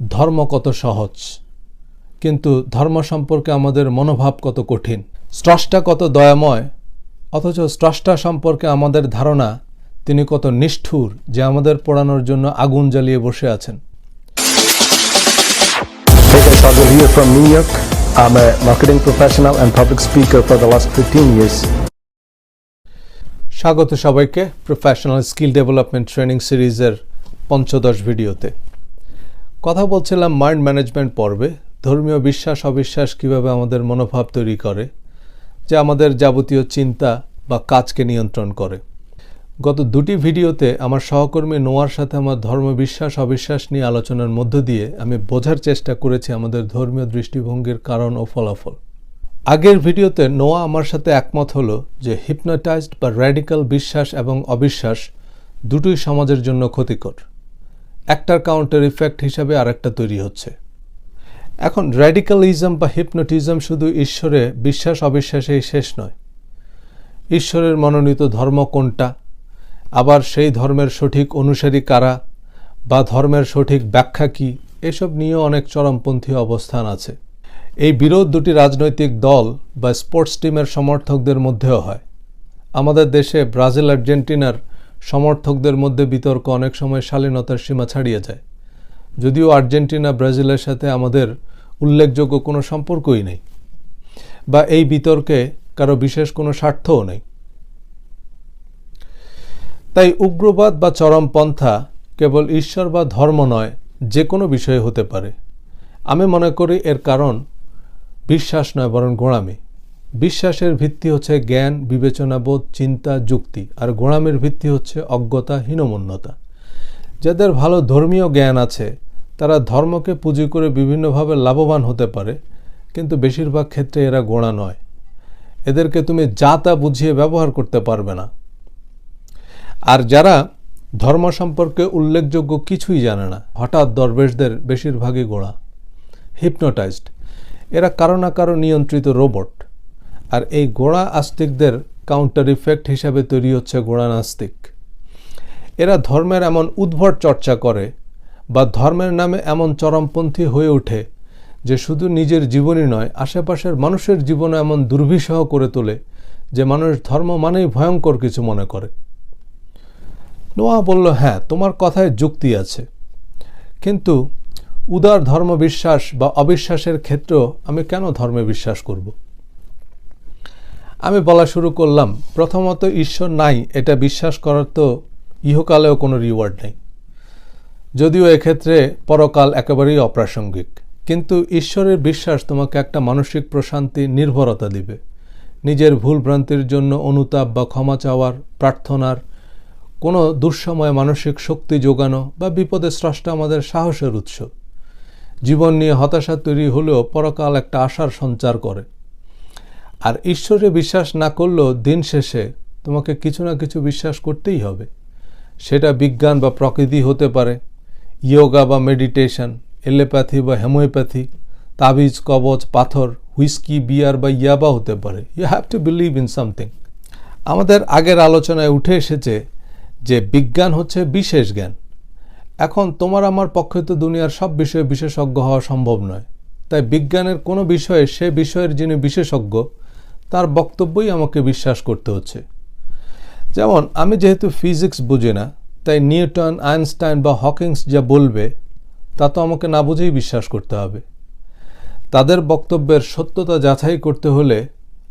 ধর্ম কত সহজ কিন্তু ধর্ম সম্পর্কে আমাদের মনোভাব কত কঠিন স্রষ্টা কত দয়াময় অথচ স্রষ্টা সম্পর্কে আমাদের ধারণা তিনি কত নিষ্ঠুর যে আমাদের পোড়ানোর জন্য আগুন জ্বালিয়ে বসে আছেন Hey guys, Sagar here from New York. I'm a marketing professional and public speaker for the last 15 years. স্বাগত সবাইকে প্রফেশনাল স্কিল ডেভেলপমেন্ট ট্রেনিং সিরিজের পঞ্চদশ ভিডিওতে কথা বলছিলাম মাইন্ড ম্যানেজমেন্ট পর্বে। ধর্মীয় বিশ্বাস, অবিশ্বাস কীভাবে আমাদের মনোভাব তৈরি করে, যে আমাদের যাবতীয় চিন্তা বা কাজকে নিয়ন্ত্রণ করে। গত দুটি ভিডিওতে আমার সহকর্মী নোয়ার সাথে আমার ধর্ম বিশ্বাস, অবিশ্বাস নিয়ে আলোচনার মধ্য দিয়ে আমি বোঝার চেষ্টা করেছি আমাদের ধর্মীয় দৃষ্টিভঙ্গির কারণ ও ফলাফল। আগের ভিডিওতে নোয়া আমার সাথে একমত হলো যে হিপনোটাইজড বা র্যাডিক্যাল বিশ্বাস এবং অবিশ্বাস দুটোই সমাজের জন্য ক্ষতিকর। একটার কাউন্টার ইফেক্ট হিসাবে আরেকটা তৈরি হচ্ছে। এখন র্যাডিক্যালিজম বা হিপনোটিজম শুধু ঈশ্বরে বিশ্বাস অবিশ্বাসেই শেষ নয়। ঈশ্বরের মনোনীত ধর্ম কোনটা? আবার সেই ধর্মের সঠিক অনুসারী কারা? বা ধর্মের সঠিক ব্যাখ্যা কী? এসব নিয়েও অনেক চরমপন্থী অবস্থান আছে। এই বিরোধ দুটি রাজনৈতিক দল বা স্পোর্টস টিমের সমর্থকদের মধ্যেও হয়। আমাদের দেশে ব্রাজিল আর্জেন্টিনার সমর্থকদের মধ্যে বিতর্ক অনেক সময় শালীনতার সীমা ছাড়িয়ে যায়। যদিও আর্জেন্টিনা, ব্রাজিলের সাথে আমাদের উল্লেখযোগ্য কোনো সম্পর্কই নেই বা এই বিতর্কে কারও বিশেষ কোনো স্বার্থও নেই। তাই উগ্রবাদ বা চরমপন্থা কেবল ঈশ্বর বা ধর্ম নয়, যে কোনো বিষয়ে হতে পারে। আমি মনে করি এর কারণ বিশ্বাস নয়, বরং গোড়ামি। বিশ্বাসের ভিত্তি হচ্ছে জ্ঞান, বিবেচনাবোধ, চিন্তা, যুক্তি, আর গোড়ামির ভিত্তি হচ্ছে অজ্ঞতা, হীনমন্যতা। যাদের ভালো ধর্মীয় জ্ঞান আছে, তারা ধর্মকে পুঁজি করে বিভিন্নভাবে লাভবান হতে পারে, কিন্তু বেশিরভাগ ক্ষেত্রে এরা গোড়া নয়। এদেরকে তুমি যা তা বুঝিয়ে ব্যবহার করতে পারবে না। আর যারা ধর্ম সম্পর্কে উল্লেখযোগ্য কিছুই জানে না, হঠাৎ দরবেশদের বেশিরভাগই গোড়া। হিপনোটাইজড। এরা কারও না কারও নিয়ন্ত্রিত রোবট। আর এই গোড়া আস্তিকদের কাউন্টার ইফেক্ট হিসাবে তৈরি হচ্ছে গোড়া নাস্তিক। এরা ধর্মের এমন উদ্ভট চর্চা করে বা ধর্মের নামে এমন চরমপন্থী হয়ে ওঠে যে শুধু নিজের জীবনই নয়, আশেপাশের মানুষের জীবনও এমন দুর্বিষহ করে তোলে যে মানুষ ধর্ম মানেই ভয়ঙ্কর কিছু মনে করে। নোয়া বলল হ্যাঁ তোমার কথায় যুক্তি আছে। কিন্তু উদার ধর্ম বিশ্বাস বা অবিশ্বাসের ক্ষেত্রেও আমি কেন ধর্মে বিশ্বাস করব? আমি বলা শুরু করলাম, প্রথমত ঈশ্বর নাই, এটা বিশ্বাস করার তো ইহকালেও কোনো রিওয়ার্ড নেই। যদিও এক্ষেত্রে পরকাল একেবারেই অপ্রাসঙ্গিক, কিন্তু ঈশ্বরের বিশ্বাস তোমাকে একটা মানসিক প্রশান্তি, নির্ভরতা দিবে। নিজের ভুল ভ্রান্তির জন্য অনুতাপ বা ক্ষমা চাওয়ার, প্রার্থনার, কোনো দুঃসময়ে মানসিক শক্তি যোগানো বা বিপদে স্রষ্টা আমাদের সাহসের উৎস। জীবন নিয়ে হতাশা তৈরি হলেও পরকাল একটা আশার সঞ্চার করে। আর ঈশ্বরে বিশ্বাস না করলেও দিন শেষে তোমাকে কিছু না কিছু বিশ্বাস করতেই হবে। সেটা বিজ্ঞান বা প্রকৃতি হতে পারে, ইয়োগা বা মেডিটেশন, এলোপ্যাথি বা হোমিওপ্যাথি, তাবিজ, কবচ, পাথর, হুইস্কি, বিয়ার বা ইয়াবা হতে পারে। You have to believe in something আমাদের আগের আলোচনায় উঠে এসেছে যে বিজ্ঞান হচ্ছে বিশেষ জ্ঞান। এখন তোমার আমার পক্ষে তো দুনিয়ার সব বিষয়ে বিশেষজ্ঞ হওয়া সম্ভব নয়। তাই বিজ্ঞানের কোনো বিষয়ে সে বিষয়ের যিনি বিশেষজ্ঞ তার বক্তব্যই আমাকে বিশ্বাস করতে হচ্ছে। যেমন, আমি যেহেতু ফিজিক্স বুঝি না, তাই নিউটন, আইনস্টাইন বা হকিংস যা বলবে, তা তো আমাকে না বুঝেই বিশ্বাস করতে হবে। তাদের বক্তব্যের সত্যতা যাচাই করতে হলে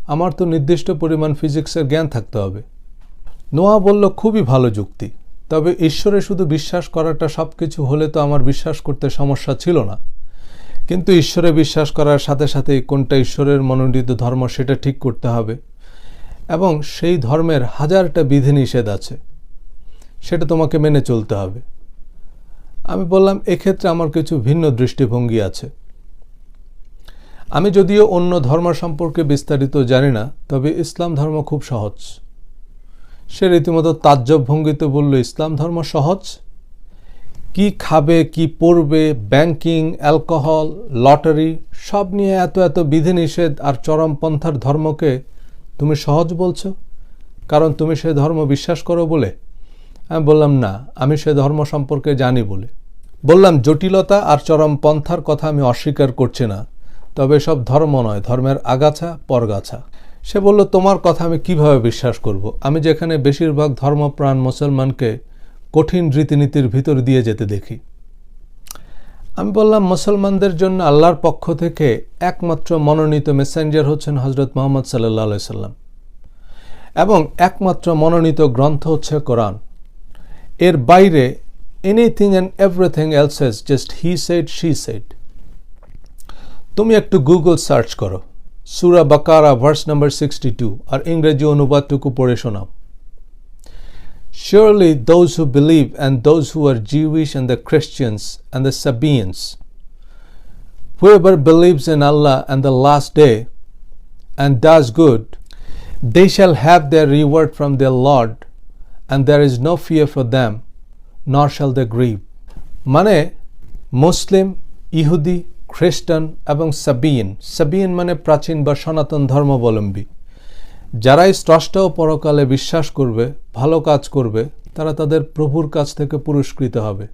আমার তো নির্দিষ্ট পরিমাণ ফিজিক্সের জ্ঞান থাকতে হবে। নোয়া বলল, খুবই ভালো যুক্তি। তবে ঈশ্বরে শুধু বিশ্বাস করাটা সব কিছু হলে তো আমার বিশ্বাস করতে সমস্যা ছিল না। কিন্তু ঈশ্বরে বিশ্বাস করার সাথে সাথেই কোনটা ঈশ্বরের মনোনীত ধর্ম সেটা ঠিক করতে হবে। এবং সেই ধর্মের হাজারটা বিধিনিষেধ আছে, সেটা তোমাকে মেনে চলতে হবে। আমি বললাম, এক্ষেত্রে আমার কিছু ভিন্ন দৃষ্টিভঙ্গি আছে। আমি যদিও অন্য ধর্ম সম্পর্কে বিস্তারিত জানি না, তবে ইসলাম ধর্ম খুব সহজ। সে রীতিমতো তাজ্জব ভঙ্গিতে বলল, ইসলাম ধর্ম সহজ? কি খাবে, কি পড়বে ব্যাংকিং অ্যালকোহল লটারি সব নিয়ে এত এত বিধিনিষেধ আর চরমপন্থার ধর্মকে তুমি সহজ বলছো? কারণ তুমি সে ধর্ম বিশ্বাস করো বলে? আমি বললাম, না, আমি সে ধর্ম সম্পর্কে জানি বলে। বললাম, জটিলতা আর চরম পন্থার কথা আমি অস্বীকার করছি না। তবে সব ধর্ম নয়, ধর্মের আগাছা, পরগাছা। সে বলল, তোমার কথা আমি কীভাবে বিশ্বাস করব? আমি যেখানে বেশিরভাগ ধর্মপ্রাণ মুসলমানকে কঠিন রীতিনীতির ভিতর দিয়ে যেতে দেখি। আমি বললাম, মুসলমানদের জন্য আল্লাহর পক্ষ থেকে একমাত্র মনোনীত মেসেঞ্জার হচ্ছেন হজরত মোহাম্মদ সাল্লাহ সাল্লাম। এবং একমাত্র মনোনীত গ্রন্থ হচ্ছে কোরআন। এর বাইরে anything and everything else's just he said she said তুমি একটু গুগল সার্চ করো। সুরা বাকারা ভার্স নাম্বার সিক্সটি টু আর ইংরেজি অনুবাদটুকু পড়ে শোনাও। Surely those who believe and those who are Jewish and the Christians and the Sabaeans, whoever believes in Allah and the last day and does good, they shall have their reward from their Lord, and there is no fear for them, nor shall they grieve. মানে মুসলিম ইহুদি খ্রিস্টান এবং সাবিয়েন সাবিয়েন মানে প্রাচীন বা সনাতন ধর্মাবলম্বী যারাই স্রষ্টা ও পরকালে বিশ্বাস করবে, ভালো কাজ করবে, তারা তাদের প্রভুর কাছ থেকে পুরস্কৃত হবে।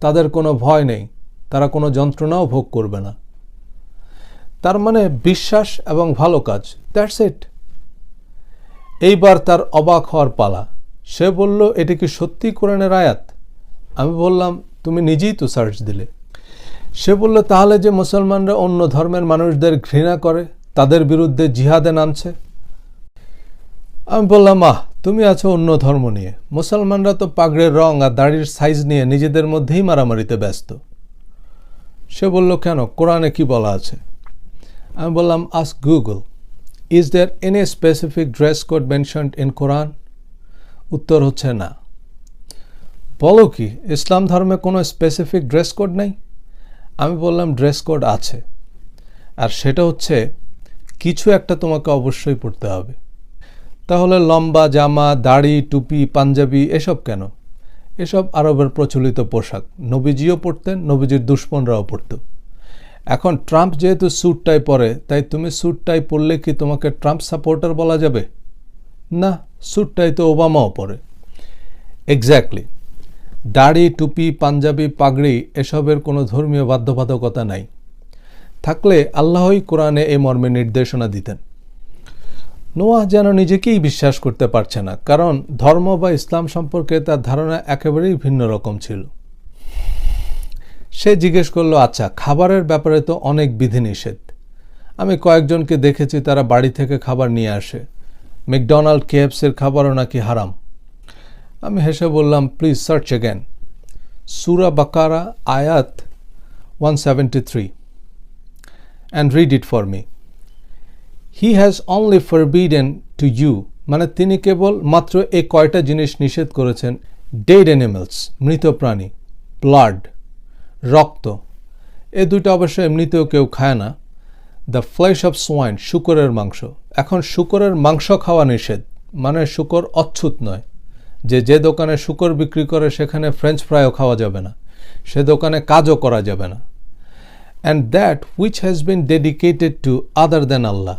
তাদের কোনো ভয় নেই, তারা কোনো যন্ত্রণাও ভোগ করবে না। তার মানে বিশ্বাস এবং ভালো কাজ দ্যাটস ইট এইবার তার অবাক হওয়ার পালা। সে বলল, এটি কি সত্যি কোরআনের আয়াত? আমি বললাম, তুমি নিজেই তো সার্চ দিলে। সে বলল, তাহলে যে মুসলমানরা অন্য ধর্মের মানুষদের ঘৃণা করে, তাদের বিরুদ্ধে জিহাদে নামছে? আমি বললাম, আহ, তুমি আছো অন্য ধর্ম নিয়ে। মুসলমানরা তো পাগড়ের রং আর দাড়ির সাইজ নিয়ে নিজেদের মধ্যেই মারামারিতে ব্যস্ত। সে বলল, কেন? কোরআনে কি বলা আছে? আমি বললাম ask Google, is there any specific dress code mentioned in কোরআন? উত্তর হচ্ছে, না। বলো কি, ইসলাম ধর্মে কোনো স্পেসিফিক ড্রেস কোড নেই? আমি বললাম, ড্রেস কোড আছে। আর সেটা হচ্ছে, কিছু একটা তোমাকে অবশ্যই পড়তে হবে। তাহলে লম্বা জামা, দাড়ি, টুপি, পাঞ্জাবি, এসব কেন? এসব আরবের প্রচলিত পোশাক। নবীজিও পরতেন, নবীজির দুশ্মনরাও পরত। এখন ট্রাম্প যেহেতু স্যুটটাই পরে, তাই তুমি স্যুটটাই পরলে কি তোমাকে ট্রাম্প সাপোর্টার বলা যাবে? না, স্যুটটাই তো ওবামাও পরে। এক্স্যাক্টলি দাড়ি, টুপি, পাঞ্জাবি, পাগড়ি, এসবের কোনো ধর্মীয় বাধ্যবাধকতা নাই। থাকলে আল্লাহই কোরআনে এ মর্মে নির্দেশনা দিতেন। নোয়াহ যেন নিজেকেই বিশ্বাস করতে পারছে না, কারণ ধর্ম বা ইসলাম সম্পর্কে তার ধারণা একেবারেই ভিন্ন রকম ছিল। সে জিজ্ঞেস করল আচ্ছা খাবারের ব্যাপারে তো অনেক বিধিনিষেধ। আমি কয়েকজনকে দেখেছি তারা বাড়ি থেকে খাবার নিয়ে আসে। ম্যাকডোনাল্ড কেএফসির খাবারও নাকি হারাম। আমি হেসে বললাম, প্লিজ, সার্চ অ্যাগেন সুরা বাকারা, আয়াত one seventy three. And read it for me he has only forbidden to you মানে তিনি কেবল মাত্র এই কয়টা জিনিস নিষেধ করেছেন। ডেড অ্যানিমেলস মৃত প্রাণী ব্লাড রক্ত। এ দুইটা অবশ্য এমনিতেও কেউ খায় না। দ্য ফ্লেশ অফ সোয়াইন শুকরের মাংস। এখন শুকরের মাংস খাওয়া নিষেধ। মানে শুকর অচ্ছুত নয়। যে যে দোকানে শুকর বিক্রি করে, সেখানে ফ্রেঞ্চ ফ্রাইও খাওয়া যাবে না। সে দোকানে কাজও করা যাবে না। And that which has been dedicated to other than আল্লাহ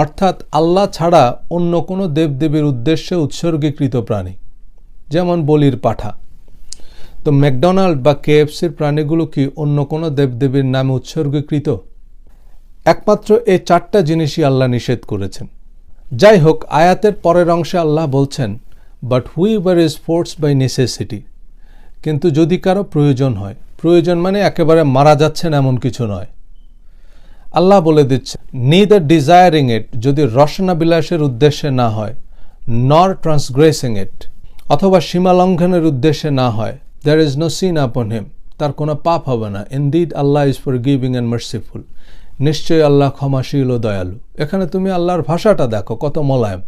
অর্থাৎ আল্লাহ ছাড়া অন্য কোনো দেবদেবীর উদ্দেশ্যে উৎসর্গীকৃত প্রাণী, যেমন বলির পাঠা। তো ম্যাকডোনাল্ড বা কেএফসির প্রাণীগুলো কি অন্য কোনো দেবদেবীর নামে উৎসর্গীকৃত? একমাত্র এই চারটা জিনিসই আল্লাহ নিষেধ করেছেন। যাই হোক, আয়াতের পরের অংশে আল্লাহ বলছেন but whoever is force by necessity কিন্তু যদি কারও প্রয়োজন হয়, প্রয়োজন মানে একেবারে মারা যাচ্ছেন এমন কিছু নয়। আল্লাহ বলে দিচ্ছে নিদার ডিজায়ারিং ইট যদি রসনা বিলাসের উদ্দেশ্যে না হয় নর ট্রান্সগ্রেসিং ইট অথবা সীমা লঙ্ঘনের উদ্দেশ্যে না হয় দ্যার ইজ নো সিন আপন হিম তার কোনো পাপ হবে না। ইন ইনডিড আল্লাহ is forgiving and merciful নিশ্চয়ই আল্লাহ ক্ষমাশীল ও দয়ালু। এখানে তুমি আল্লাহর ভাষাটা দেখো, কত মোলায়েম।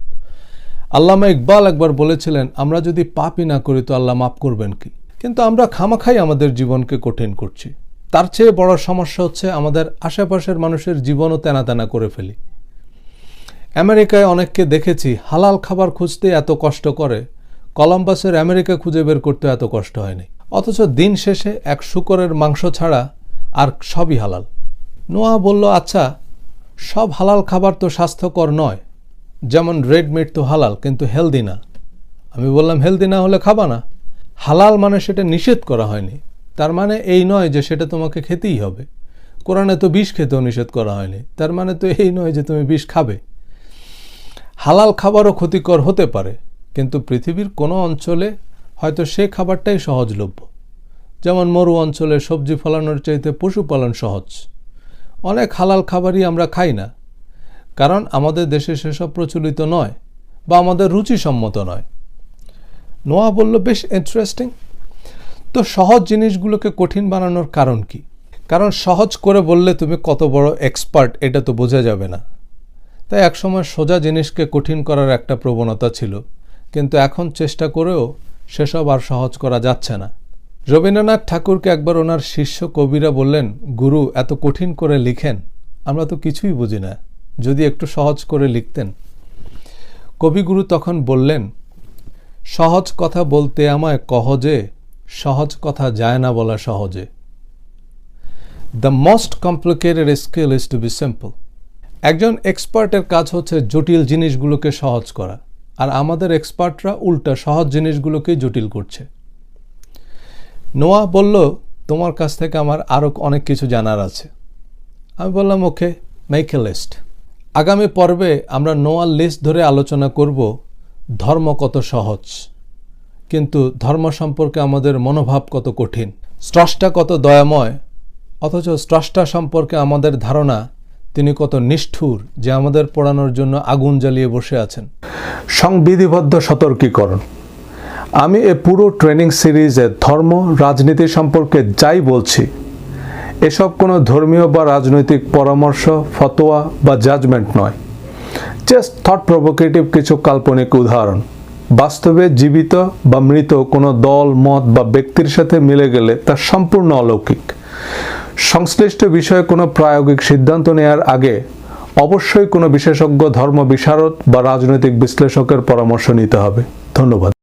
আল্লামা ইকবাল একবার বলেছিলেন, আমরা যদি পাপই না করি তো আল্লাহ মাফ করবেন কি? কিন্তু আমরা খামাখাই আমাদের জীবনকে কঠিন করছি। তার চেয়ে বড় সমস্যা হচ্ছে আমাদের আশেপাশের মানুষের জীবনও তেনা তেনা করে ফেলি। আমেরিকায় অনেককে দেখেছি হালাল খাবার খুঁজতে এত কষ্ট করে। কলম্বাসের আমেরিকা খুঁজে বের করতে এত কষ্ট হয়নি। অথচ দিন শেষে এক শুকরের মাংস ছাড়া আর সবই হালাল। নোয়া বলল আচ্ছা সব হালাল খাবার তো স্বাস্থ্যকর নয়। যেমন রেড মিট তো হালাল, কিন্তু হেলদি না। আমি বললাম, হেলদি না হলে খাবা না। হালাল মানে সেটা নিষেধ করা হয়নি। তার মানে এই নয় যে সেটা তোমাকে খেতেই হবে। কোরআনে তো বিষ খেতেও নিষেধ করা হয়নি। তার মানে তো এই নয় যে তুমি বিষ খাবে। হালাল খাবারও ক্ষতিকর হতে পারে, কিন্তু পৃথিবীর কোনো অঞ্চলে হয়তো সে খাবারটাই সহজলভ্য। যেমন মরু অঞ্চলে সবজি ফলানোর চাইতে পশুপালন সহজ। অনেক হালাল খাবারই আমরা খাই না, কারণ আমাদের দেশে সেসব প্রচলিত নয় বা আমাদের রুচিসম্মত নয়। নোয়া বলল, বেশ ইন্টারেস্টিং তো সহজ জিনিসগুলোকে কঠিন বানানোর কারণ কি? কারণ সহজ করে বললে তুমি কত বড় এক্সপার্ট এটা তো বোঝা যাবে না। তাই একসময় সোজা জিনিসকে কঠিন করার একটা প্রবণতা ছিল। কিন্তু এখন চেষ্টা করেও সেসব আর সহজ করা যাচ্ছে না। রবীন্দ্রনাথ ঠাকুরকে একবার ওনার শিষ্য কবিরা বললেন, গুরু, এত কঠিন করে লিখেন? আমরা তো কিছুই বুঝি না। যদি একটু সহজ করে লিখতেন। কবিগুরু তখন বললেন, সহজ কথা বলতে আমায় কহজে সহজ কথা যায় না বলা সহজে। The most complicated skill is to be simple একজন এক্সপার্টের কাজ হচ্ছে জটিল জিনিসগুলোকে সহজ করা, আর আমাদের এক্সপার্টরা উল্টা সহজ জিনিসগুলোকেই জটিল করছে। নোয়া বলল, তোমার কাছ থেকে আমার আরও অনেক কিছু জানার আছে। আমি বললাম, ওকে মেক এ লিস্ট আগামী পর্বে আমরা নোয়ার লিস্ট ধরে আলোচনা করব, ধর্ম কত সহজ। কিন্তু ধর্ম সম্পর্কে আমাদের মনোভাব কত কঠিন। স্রষ্টা কত দয়াময়, অথচ স্রষ্টা সম্পর্কে আমাদের ধারণা তিনি কত নিষ্ঠুর যে আমাদের পড়ানোর জন্য আগুন জ্বালিয়ে বসে আছেন। সংবিধিবদ্ধ সতর্কীকরণ। আমি এ পুরো ট্রেনিং সিরিজে ধর্ম, রাজনীতি সম্পর্কে যাই বলছি, এসব কোনো ধর্মীয় বা রাজনৈতিক পরামর্শ, ফতোয়া বা জাজমেন্ট নয়। জাস্ট থট প্রভোকেটিভ কিছু কাল্পনিক উদাহরণ। বাস্তবে জীবিত বা মৃত কোনো দল, মত বা ব্যক্তির সাথে মিলে গেলে তা সম্পূর্ণ অলৌকিক। সংশ্লিষ্ট বিষয়ে কোনো প্রায়োগিক সিদ্ধান্ত নেওয়ার আগে অবশ্যই কোনো বিশেষজ্ঞ ধর্ম, বিশারদ বা রাজনৈতিক বিশ্লেষকের পরামর্শ নিতে হবে। ধন্যবাদ।